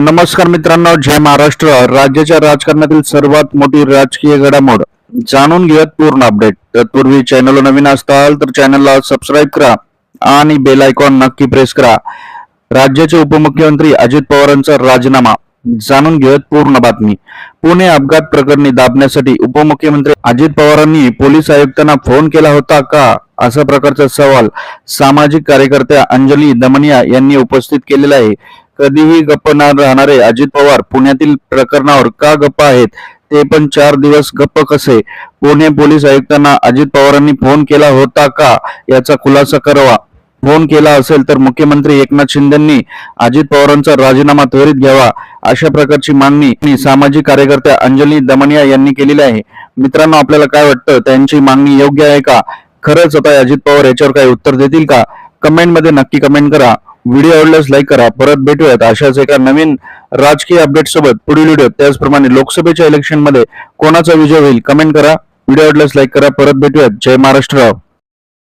नमस्कार मित्रांनो जय महाराष्ट्र. राज्याच्या राजकारणातील सर्वात मोठी राजकीय घडामोड जाणून घेऊयात पूर्ण अपडेट तत्पूर्वी चॅनल नवीन असताल तर चॅनलला सबस्क्राईब करा आणि बेल आयकॉन नक्की प्रेस करा. राज्याचे उपमुख्यमंत्री अजित पवारांचा राजीनामा. जाणून घेऊयात पूर्ण बातमी. पुणे अपघात प्रकरणी दाबण्यासाठी उपमुख्यमंत्री अजित पवारांनी पोलीस आयुक्तांना फोन केला होता का? असा प्रकारचा सवाल सामाजिक कार्यकर्त्या अंजली दमनिया यांनी उपस्थित केलेला आहे. कधीही गप्प न राहणारे अजित पवार पुण्यातील प्रकरणावर का गप्प आहेत ते पण चार दिवस गप्प कसे? पुणे पोलीस आयुक्तांना अजित पवारांनी फोन केला होता का? याचा खुलासा करावा. फोन केला असेल तर मुख्यमंत्री एकनाथ शिंदेंनी अजित पवारांचा राजीनामा त्वरित घ्यावा अशा प्रकारची मागणी सामाजिक कार्यकर्त्या अंजली दमनिया यांनी केलेली आहे. मित्रांनो आपल्याला काय वाटतं? त्यांची मागणी योग्य आहे का? खरंच आता अजित पवार याच्यावर काही उत्तर देतील का? कमेंटमध्ये नक्की कमेंट करा. व्हिडिओ आवडल्यास लाईक करा. परत भेटूयात अशाच एका नवीन राजकीय अपडेट सोबत पुढील व्हिडिओ त्याचप्रमाणे लोकसभेच्या इलेक्शनमध्ये कोणाचा विजय होईल कमेंट करा. व्हिडिओ आवडल्यास लाईक करा. परत भेटूयात. जय महाराष्ट्र.